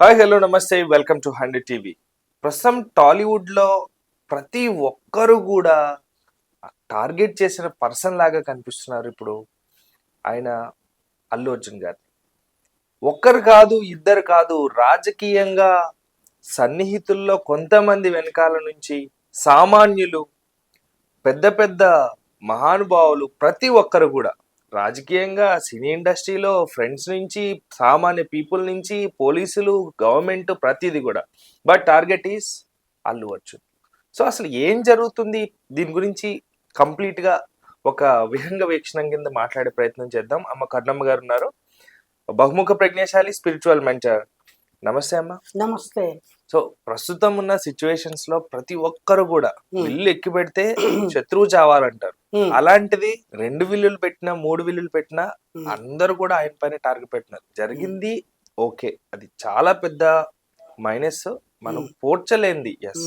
Hi hello నమస్తే welcome to hundred TV. ప్రస్తుతం టాలీవుడ్లో ప్రతి ఒక్కరు కూడా టార్గెట్ చేసిన పర్సన్ లాగా కనిపిస్తున్నారు ఇప్పుడు ఆయన అల్లు అర్జున్ గారు. ఒక్కరు కాదు ఇద్దరు కాదు రాజకీయంగా సన్నిహితుల్లో కొంతమంది వెనకాల నుంచి సామాన్యులు పెద్ద పెద్ద మహానుభావులు ప్రతి ఒక్కరు కూడా రాజకీయంగా సినీ ఇండస్ట్రీలో ఫ్రెండ్స్ నుంచి సామాన్య పీపుల్ నుంచి పోలీసులు గవర్నమెంట్ ప్రతిది కూడా. But target is Allu Arjun. So అసలు ఏం జరుగుతుంది? దీని గురించి కంప్లీట్గా ఒక విహంగ వీక్షణం కింద మాట్లాడే ప్రయత్నం చేద్దాం. అమ్మ కర్ణమ్మ గారు ఉన్నారు. బహుముఖ ప్రజ్ఞాశాలి స్పిరిచువల్ మెంటర్. నమస్తే అమ్మ. నమస్తే. సో ప్రస్తుతం ఉన్న సిచ్యువేషన్స్లో ప్రతి ఒక్కరు కూడా. విల్లు ఎక్కి పెడితే శత్రువు చావాలంటారు. అలాంటిది రెండు విల్లులు పెట్టినా మూడు విల్లులు పెట్టినా అందరూ కూడా ఆయన పైన టార్గెట్ పెట్టినారు. జరిగింది ఓకే. అది చాలా పెద్ద మైనస్ మనం. పోడ్చలేంది. ఎస్.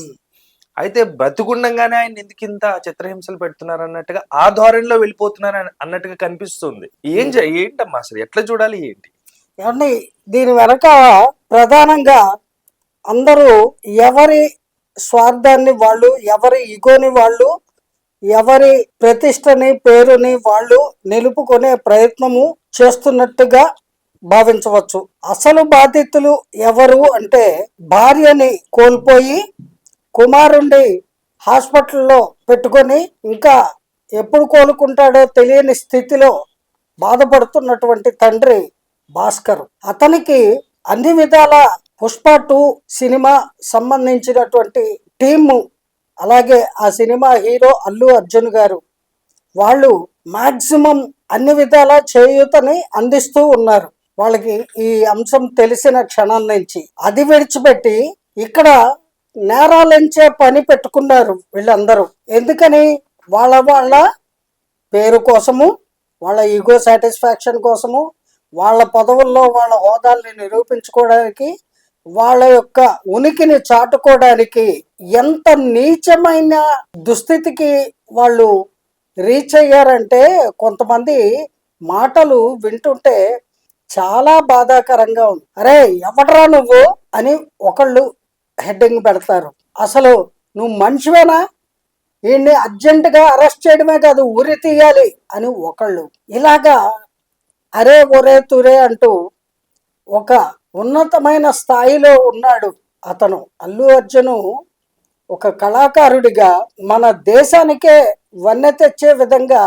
అయితే బ్రతుకుండగానే ఆయన ఎందుకు ఇంత చిత్రహింసలు పెడుతున్నారు అన్నట్టుగా ఆ ధోరణిలో వెళ్ళిపోతున్నారు అన్న- అన్నట్టుగా కనిపిస్తుంది. ఏం ఏంటమ్మా అసలు ఎట్లా చూడాలి ఏంటి? ఏమండి దీని వెనక ప్రధానంగా అందరూ ఎవరి స్వార్థాన్ని వాళ్ళు ఎవరి ఇగోని వాళ్ళు ఎవరి ప్రతిష్టని పేరుని వాళ్ళు నిలుపుకునే ప్రయత్నము చేస్తున్నట్టుగా భావించవచ్చు. అసలు బాధితులు ఎవరు అంటే భార్యని కోల్పోయి కుమారుణ్ణి హాస్పిటల్లో పెట్టుకొని ఇంకా ఎప్పుడు కోలుకుంటాడో తెలియని స్థితిలో బాధపడుతున్నటువంటి తండ్రి భాస్కర్. అతనికి అన్ని విధాల పుష్ప టూ సినిమా సంబంధించినటువంటి టీము అలాగే ఆ సినిమా హీరో అల్లు అర్జున్ గారు. వాళ్ళు మాక్సిమం అన్ని విధాల చేయూతని అందిస్తూ ఉన్నారు. వాళ్ళకి ఈ అంశం తెలిసిన క్షణం నుంచి. అది విడిచిపెట్టి ఇక్కడ నేరాలంచే పని పెట్టుకున్నారు వీళ్ళందరూ. ఎందుకని? వాళ్ళ వాళ్ళ పేరు కోసము వాళ్ళ ఈగో సాటిస్ఫాక్షన్ కోసము వాళ్ళ పదవుల్లో వాళ్ళ హోదాల్ని నిరూపించుకోవడానికి వాళ్ళ యొక్క ఉనికిని చాటుకోవడానికి ఎంత నీచమైన దుస్థితికి వాళ్ళు రీచ్ అయ్యారంటే కొంతమంది మాటలు వింటుంటే చాలా బాధాకరంగా ఉంది. అరే ఎవడరా నువ్వు అని ఒకళ్ళు హెడ్డింగ్ పెడతారు. అసలు నువ్వు మనిషివేనా? వీడిని అర్జెంటుగా అరెస్ట్ చేయడమే కాదు ఉరి తీయాలి అని ఒకళ్ళు. ఇలాగా అరే ఒరే తురే అంటూ ఒక ఉన్నతమైన స్థాయిలో ఉన్నాడు అతను. అల్లు అర్జును ఒక కళాకారుడిగా మన దేశానికే వన్నె తెచ్చే విధంగా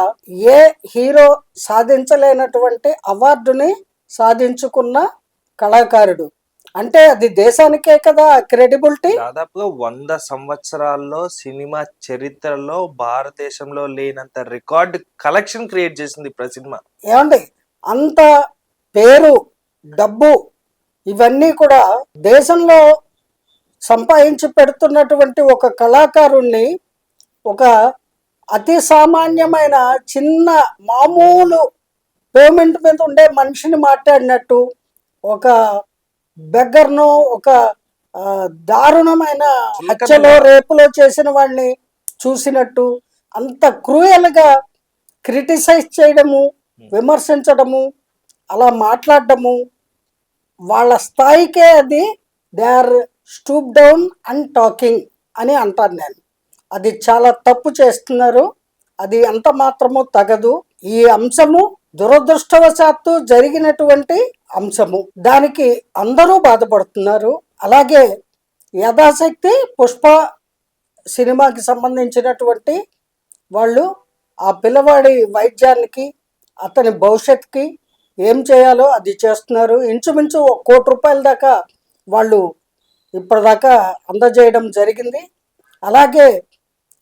ఏ హీరో సాధించలేనటువంటి అవార్డుని సాధించుకున్న కళాకారుడు. అంటే అది దేశానికే కదా క్రెడిబిలిటీ? దాదాపుగా వంద సంవత్సరాల్లో సినిమా చరిత్రలో భారతదేశంలో లేనంత రికార్డ్ కలెక్షన్ క్రియేట్ చేసింది ఇప్పుడు సినిమా. ఏమండి? అంత పేరు డబ్బు ఇవన్నీ కూడా దేశంలో సంపాదించి పెడుతున్నటువంటి ఒక కళాకారుణ్ణి ఒక అతి సామాన్యమైన చిన్న మామూలు పేమెంట్ మీద ఉండే మనిషిని మాట్లాడినట్టు ఒక బెగ్గర్ను ఒక దారుణమైన హత్యలో రేపులో చేసిన వాడిని చూసినట్టు అంత క్రూయల్గా క్రిటిసైజ్ చేయడము Hmm. విమర్శించడము అలా మాట్లాడడము వాళ్ళ స్థాయికే అది they are stoop down and talking అని అంటాను నేను. అది చాలా తప్పు చేస్తున్నారు అది ఎంత మాత్రము తగదు. ఈ అంశము దురదృష్టవశాత్తు జరిగినటువంటి అంశము. దానికి అందరూ బాధపడుతున్నారు. అలాగే యథాశక్తి పుష్ప సినిమాకి సంబంధించినటువంటి వాళ్ళు ఆ పిల్లవాడి వైద్యానికి అతని భవిష్యత్తుకి ఏం చేయాలో అది చేస్తున్నారు. ఇంచుమించు కోటి రూపాయల దాకా వాళ్ళు ఇప్పటిదాకా అందజేయడం జరిగింది. అలాగే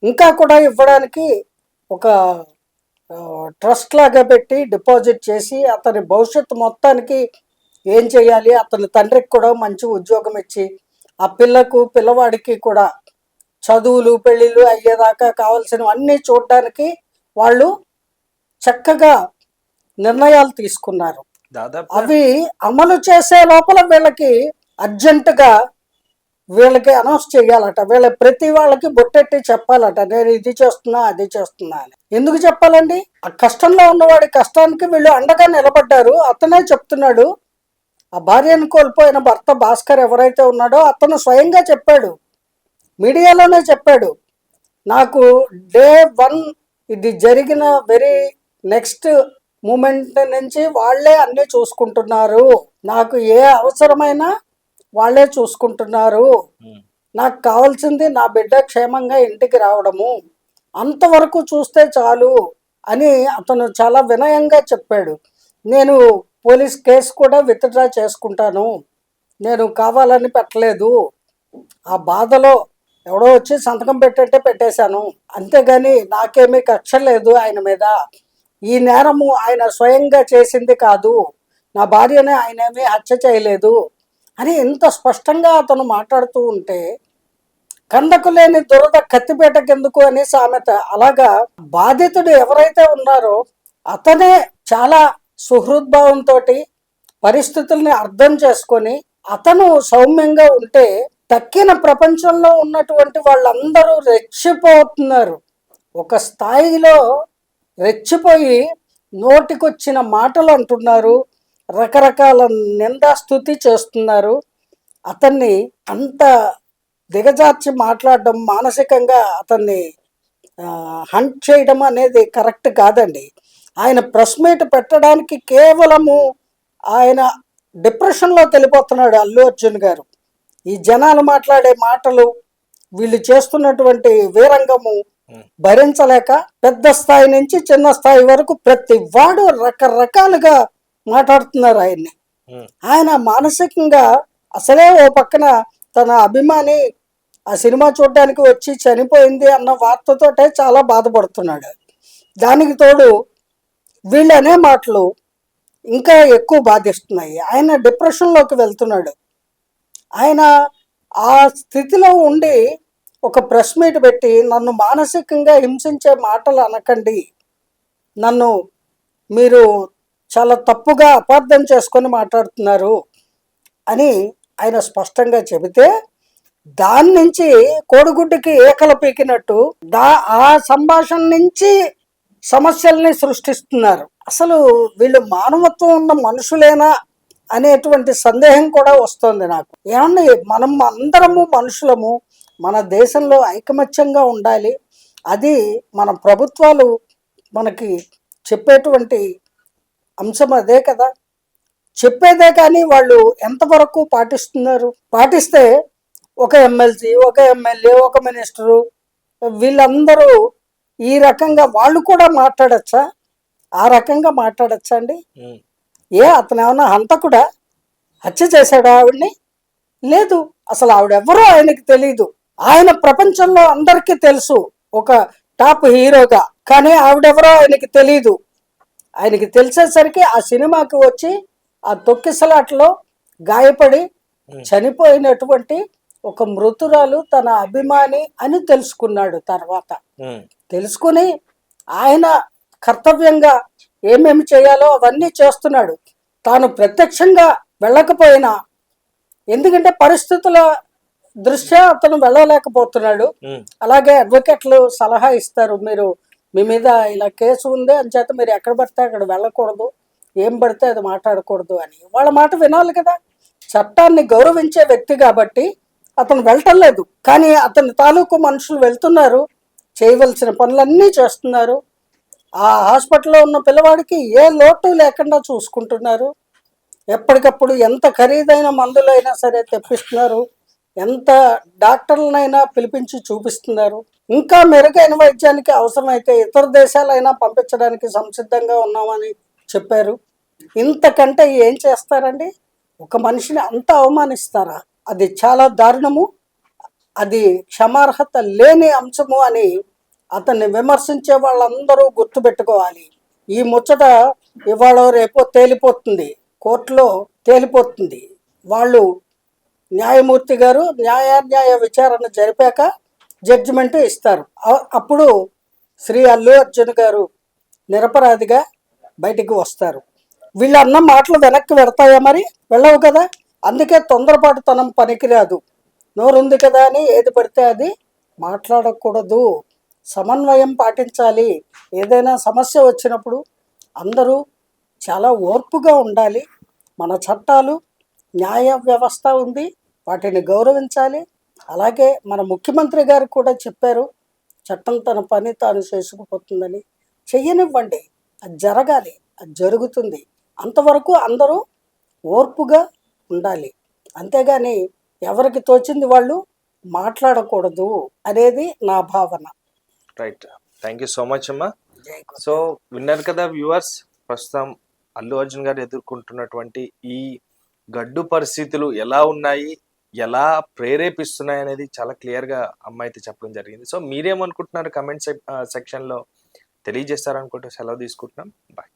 ఇంకా కూడా ఇవ్వడానికి ఒక ట్రస్ట్ లాగా పెట్టి డిపాజిట్ చేసి అతని భవిష్యత్తు మొత్తానికి ఏం చేయాలి అతని తండ్రికి కూడా మంచి ఉద్యోగం ఇచ్చి ఆ పిల్లకు పిల్లవాడికి కూడా చదువులు పెళ్ళిళ్ళు అయ్యేదాకా కావాల్సినవన్నీ చూడడానికి వాళ్ళు చక్కగా నిర్ణయాలు తీసుకున్నారు. దాదాపు అవి అమలు చేసే లోపల వీళ్ళకి అర్జెంటుగా వీళ్ళకి అనౌన్స్ చేయాలట. వీళ్ళ ప్రతి వాళ్ళకి బొట్టెట్టి చెప్పాలట. నేను ఇది చేస్తున్నా అది చేస్తున్నా అని. ఎందుకు చెప్పాలండి? ఆ కష్టంలో ఉన్నవాడి కష్టానికి వీళ్ళు అండగా నిలబడ్డారు. అతనే చెప్తున్నాడు. ఆ భార్యను కోల్పోయిన భర్త భాస్కర్ ఎవరైతే ఉన్నాడో అతను స్వయంగా చెప్పాడు. మీడియాలోనే చెప్పాడు. నాకు డే వన్ ఇది జరిగిన వెరీ నెక్స్ట్ మూమెంట్ నుంచి వాళ్ళే అన్నీ చూసుకుంటున్నారు. నాకు ఏ అవసరమైనా వాళ్ళే చూసుకుంటున్నారు. నాకు కావాల్సింది నా బిడ్డ క్షేమంగా ఇంటికి రావడము. అంతవరకు చూస్తే చాలు అని అతను చాలా వినయంగా చెప్పాడు. నేను పోలీస్ కేసు కూడా విత్డ్రా చేసుకుంటాను. నేను కావాలని పెట్టలేదు. ఆ బాధలో ఎవడో వచ్చి సంతకం పెట్టంటే పెట్టేశాను. అంతేగాని నాకేమీ కక్ష లేదు ఆయన మీద. ఈ నేరము ఆయన స్వయంగా చేసింది కాదు. నా భార్యనే ఆయన ఏమీ హత్య చేయలేదు అని ఇంత స్పష్టంగా అతను మాట్లాడుతూ ఉంటే కందకు లేని దురద కత్తిపేటకెందుకు అని సామెత అలాగా బాధితుడు ఎవరైతే ఉన్నారో అతనే చాలా సుహృద్భావంతో పరిస్థితుల్ని అర్థం చేసుకొని అతను సౌమ్యంగా ఉంటే తక్కిన ప్రపంచంలో ఉన్నటువంటి వాళ్ళందరూ రెచ్చిపోతున్నారు. ఒక స్థాయిలో రెచ్చిపోయి నోటికొచ్చిన మాటలు అంటున్నారు. రకరకాల నిందాస్తుతి చేస్తున్నారు. అతన్ని అంత దిగజార్చి మాట్లాడడం మానసికంగా అతన్ని హంట్ చేయడం అనేది కరెక్ట్ కాదండి. ఆయన ప్రెస్ మీట్ పెట్టడానికి కేవలము ఆయన డిప్రెషన్లో తెలిపోతున్నాడు అల్లు అర్జున్ గారు. ఈ జనాలు మాట్లాడే మాటలు వీళ్ళు చేస్తున్నటువంటి వీరంగము భరించలేక పెద్ద స్థాయి నుంచి చిన్న స్థాయి వరకు ప్రతి వాడు రకరకాలుగా మాట్లాడుతున్నారు ఆయన్ని. ఆయన మానసికంగా అసలే ఓ పక్కన తన అభిమాని ఆ సినిమా చూడడానికి వచ్చి చనిపోయింది అన్న వార్తతోటే చాలా బాధపడుతున్నాడు. దానికి తోడు వీళ్ళనే మాటలు ఇంకా ఎక్కువ బాధిస్తున్నాయి. ఆయన డిప్రెషన్లోకి వెళ్తున్నాడు. ఆయన ఆ స్థితిలో ఉండి ఒక ప్రెస్ మీట్ పెట్టి నన్ను మానసికంగా హింసించే మాటలు అనకండి. నన్ను మీరు చాలా తప్పుగా అపార్థం చేసుకొని మాట్లాడుతున్నారు అని ఆయన స్పష్టంగా చెబితే దాని నుంచి కోడిగుడ్డుకి ఏకలు పీకినట్టు దా ఆ సంభాషణ నుంచి సమస్యల్ని సృష్టిస్తున్నారు. అసలు వీళ్ళు మానవత్వం ఉన్న మనుషులేనా అనేటువంటి సందేహం కూడా వస్తుంది నాకు. ఏమండి మనం అందరము మనుషులము మన దేశంలో ఐకమత్యంగా ఉండాలి. అది మన ప్రభుత్వాలు మనకి చెప్పేటువంటి అంశం అదే కదా. చెప్పేదే కానీ వాళ్ళు ఎంతవరకు పాటిస్తున్నారు? పాటిస్తే ఒక ఎమ్మెల్సీ ఒక ఎమ్మెల్యే ఒక మినిస్టరు వీళ్ళందరూ ఈ రకంగా వాళ్ళు కూడా మాట్లాడచ్చా? ఆ రకంగా మాట్లాడచ్చా అండి? ఏ అతను ఏమన్నా హంతకుడా? హత్య చేశాడా ఆవిడ్ని? లేదు. అసలు ఆవిడెవరో ఆయనకి తెలియదు ఆయన ప్రపంచంలో అందరికీ తెలుసు ఒక టాప్ హీరోగా. కానీ ఆవిడెవరో ఆయనకి తెలియదు ఆయనకి తెలిసేసరికి ఆ సినిమాకి వచ్చి ఆ తొక్కిసలాట్లో గాయపడి చనిపోయినటువంటి ఒక మృతురాలు తన అభిమాని అని తెలుసుకున్నాడు తర్వాత. తెలుసుకుని ఆయన కర్తవ్యంగా ఏమేమి చేయాలో అవన్నీ చేస్తున్నాడు. తాను ప్రత్యక్షంగా వెళ్ళకపోయినా ఎందుకంటే పరిస్థితుల దృష్ట్యా అతను వెళ్ళలేకపోతున్నాడు. అలాగే అడ్వకేట్లు సలహా ఇస్తారు మీరు మీ మీద ఇలా కేసు ఉంది అని చేత మీరు ఎక్కడ పడితే అక్కడ వెళ్ళకూడదు ఏం పడితే అది మాట్లాడకూడదు అని. వాళ్ళ మాట వినాలి కదా. చట్టాన్ని గౌరవించే వ్యక్తి కాబట్టి అతను వెళ్ళటం లేదు. కానీ అతని తాలూకు మనుషులు వెళ్తున్నారు చేయవలసిన పనులన్నీ చేస్తున్నారు. ఆ హాస్పిటల్లో ఉన్న పిల్లవాడికి ఏ లోటు లేకుండా చూసుకుంటున్నారు. ఎప్పటికప్పుడు ఎంత ఖరీదైన మందులైనా సరే తెప్పిస్తున్నారు. ఎంత డాక్టర్లనైనా పిలిపించి చూపిస్తున్నారు. ఇంకా మెరుగైన వైద్యానికి అవసరమైతే ఇతర దేశాలైనా పంపించడానికి సంసిద్ధంగా ఉన్నామని చెప్పారు. ఇంతకంటే ఏం చేస్తారండి? ఒక మనిషిని అంత అవమానిస్తారా? అది చాలా దారుణము. అది క్షమార్హత లేని అంశము అని అతన్ని విమర్శించే వాళ్ళందరూ గుర్తుపెట్టుకోవాలి. ఈ ముచ్చట ఇవాళ రేపో తేలిపోతుంది. కోర్టులో తేలిపోతుంది. వాళ్ళు న్యాయమూర్తి గారు న్యాయాన్యాయ విచారణ జరిపాక జడ్జిమెంట్ ఇస్తారు. అప్పుడు శ్రీ అల్లు అర్జున్ గారు నిరపరాధిగా బయటికి వస్తారు. వీళ్ళు అన్న మాటలు వెనక్కి పెడతాయా మరి? వెళ్ళవు కదా? అందుకే తొందరపాటుతనం పనికిరాదు. నోరుంది కదా అని ఏది పడితే అది మాట్లాడకూడదు. సమన్వయం పాటించాలి. ఏదైనా సమస్య వచ్చినప్పుడు అందరూ చాలా ఓర్పుగా ఉండాలి. మన చట్టాలు న్యాయ వ్యవస్థ ఉంది. వాటిని గౌరవించాలి. అలాగే మన ముఖ్యమంత్రి గారు కూడా చెప్పారు చట్టం తన పని తాను చేసుకుపోతుందని. చెయ్యనివ్వండి అది జరగాలి అది జరుగుతుంది. అంతవరకు అందరూ ఓర్పుగా ఉండాలి. అంతేగాని ఎవరికి తోచింది వాళ్ళు మాట్లాడకూడదు అనేది నా భావన. Right. Thank you so much అమ్మా. సో విన్నారు కదా వ్యూవర్స్ ప్రస్తుతం అల్లు అర్జున్ గారు ఎదుర్కొంటున్నటువంటి ఈ గడ్డు పరిస్థితులు ఎలా ఉన్నాయి? ఎలా ప్రేరేపిస్తున్నాయి అనేది చాలా క్లియర్గా అమ్మాయి అయితే చెప్పడం జరిగింది. సో మీరేమనుకుంటున్నారు కమెంట్ సెక్షన్లో తెలియజేస్తారనుకుంటే సెలవు తీసుకుంటున్నాం. బాయ్.